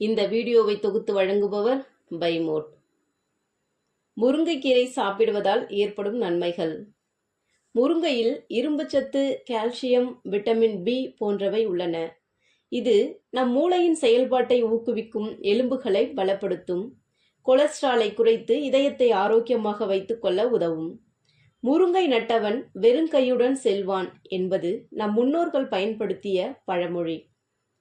இந்த வீடியோவை தொகுத்து வழங்குபவர் பைமோட். முருங்கைக்கீரை சாப்பிடுவதால் ஏற்படும் நன்மைகள். முருங்கையில் இரும்புச்சத்து கால்சியம் விட்டமின் பி போன்றவை உள்ளன. இது நம் மூளையின் செயல்பாட்டை ஊக்குவிக்கும் எலும்புகளை பலப்படுத்தும். கொலஸ்ட்ராலை குறைத்து இதயத்தை ஆரோக்கியமாக வைத்துக்கொள்ள உதவும். முருங்கை நட்டவன் வெறுங்கையுடன் செல்வான் என்பது நம் முன்னோர்கள் பயன்படுத்திய பழமொழி.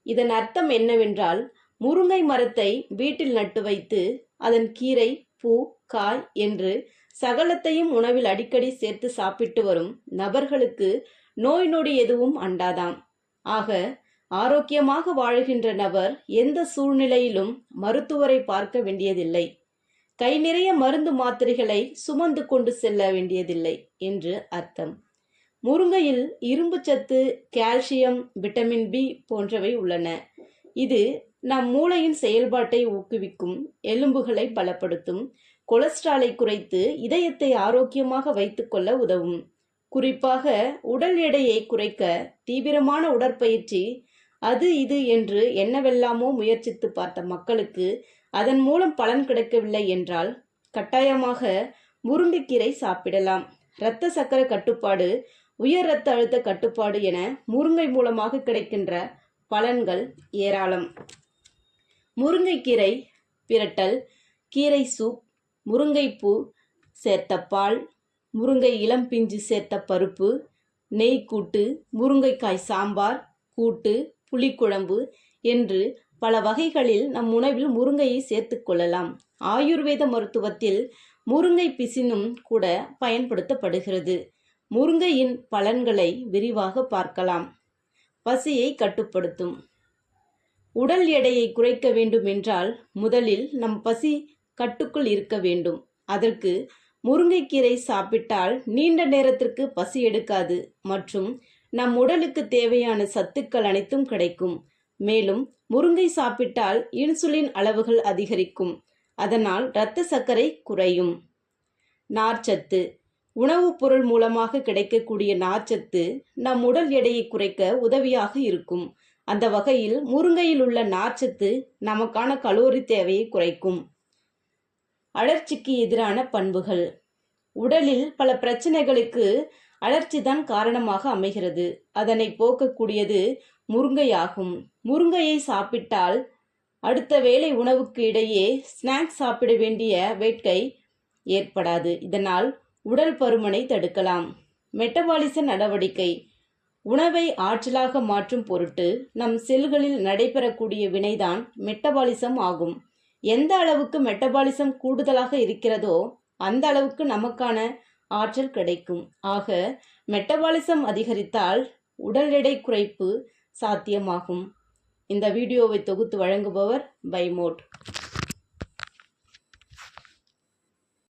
இதன் அர்த்தம் என்னவென்றால் முருங்கை மரத்தை வீட்டில் நட்டு வைத்து அதன் கீரை பூ காய் என்று சகலத்தையும் உணவில் அடிக்கடி சேர்த்து சாப்பிட்டு வரும் நபர்களுக்கு நோய் நொடி எதுவும் அண்டாதாம். ஆக ஆரோக்கியமாக வாழுகின்ற நபர் எந்த சூழ்நிலையிலும் மருத்துவரை பார்க்க வேண்டியதில்லை. கை நிறைய மருந்து மாத்திரைகளை சுமந்து கொண்டு செல்ல வேண்டியதில்லை என்று அர்த்தம். முருங்கையில் இரும்புச்சத்து கால்சியம் விட்டமின் பி போன்றவை உள்ளன. இது நம் மூளையின் செயல்பாட்டை ஊக்குவிக்கும் எலும்புகளை பலப்படுத்தும் கொலஸ்ட்ராலை குறைத்து இதயத்தை ஆரோக்கியமாக வைத்துக்கொள்ள உதவும். குறிப்பாக உடல் எடையை குறைக்க தீவிரமான உடற்பயிற்சி அது இது என்று என்னவெல்லாமோ முயற்சித்து பார்த்த மக்களுக்கு அதன் மூலம் பலன் கிடைக்கவில்லை என்றால் கட்டாயமாக முருங்கைக்கீரை சாப்பிடலாம். இரத்த சக்கர கட்டுப்பாடு உயர் இரத்த அழுத்த கட்டுப்பாடு என முருங்கை மூலமாக கிடைக்கின்ற பலன்கள் ஏராளம். முருங்கைக்கீரை பிரட்டல் கீரை சூப் முருங்கைப்பூ சேர்த்த பால் முருங்கை இளம் பிஞ்சு சேர்த்த பருப்பு நெய் கூட்டு முருங்கைக்காய் சாம்பார் கூட்டு புளிக்குழம்பு என்று பல வகைகளில் நம் உணவில் முருங்கையை சேர்த்து கொள்ளலாம். ஆயுர்வேத மருத்துவத்தில் முருங்கை பிசினும் கூட பயன்படுத்தப்படுகிறது. முருங்கையின் பலன்களை விரிவாக பார்க்கலாம். பசியை கட்டுப்படுத்தும். உடல் எடையை குறைக்க வேண்டும் என்றால் முதலில் நம் பசி கட்டுக்குள் இருக்க வேண்டும். அதற்கு முருங்கைக்கீரை சாப்பிட்டால் நீண்ட நேரத்திற்கு பசி எடுக்காது மற்றும் நம் உடலுக்கு தேவையான சத்துக்கள் அனைத்தும் கிடைக்கும். மேலும் முருங்கை சாப்பிட்டால் இன்சுலின் அளவுகள் அதிகரிக்கும். அதனால் இரத்த சர்க்கரை குறையும். நார்ச்சத்து உணவுப் பொருள் மூலமாக கிடைக்கக்கூடிய நார்ச்சத்து நம் உடல் எடையை குறைக்க உதவியாக இருக்கும். அந்த வகையில் முருங்கையில் உள்ள நார்ச்சத்து நமக்கான கலோரி தேவையை குறைக்கும். அழற்சிக்கு எதிரான பண்புகள். உடலில் பல பிரச்சனைகளுக்கு அழற்சி தான் காரணமாக அமைகிறது. அதனை போக்கக்கூடியது முருங்கையாகும். முருங்கையை சாப்பிட்டால் அடுத்த வேளை உணவுக்கு இடையே ஸ்நாக்ஸ் சாப்பிட வேண்டிய வேட்கை ஏற்படாது. இதனால் உடல் பருமனை தடுக்கலாம். மெட்டபாலிச நடவடிக்கை. உணவை ஆற்றலாக மாற்றும் பொருட்டு நம் செல்களில் நடைபெறக்கூடிய வினைதான் மெட்டபாலிசம் ஆகும். எந்த அளவுக்கு மெட்டபாலிசம் கூடுதலாக இருக்கிறதோ அந்த அளவுக்கு நமக்கான ஆற்றல் கிடைக்கும். ஆக மெட்டபாலிசம் அதிகரித்தால் உடல் எடை குறைப்பு சாத்தியமாகும். இந்த வீடியோவை தொகுத்து வழங்குபவர் பைமோட்.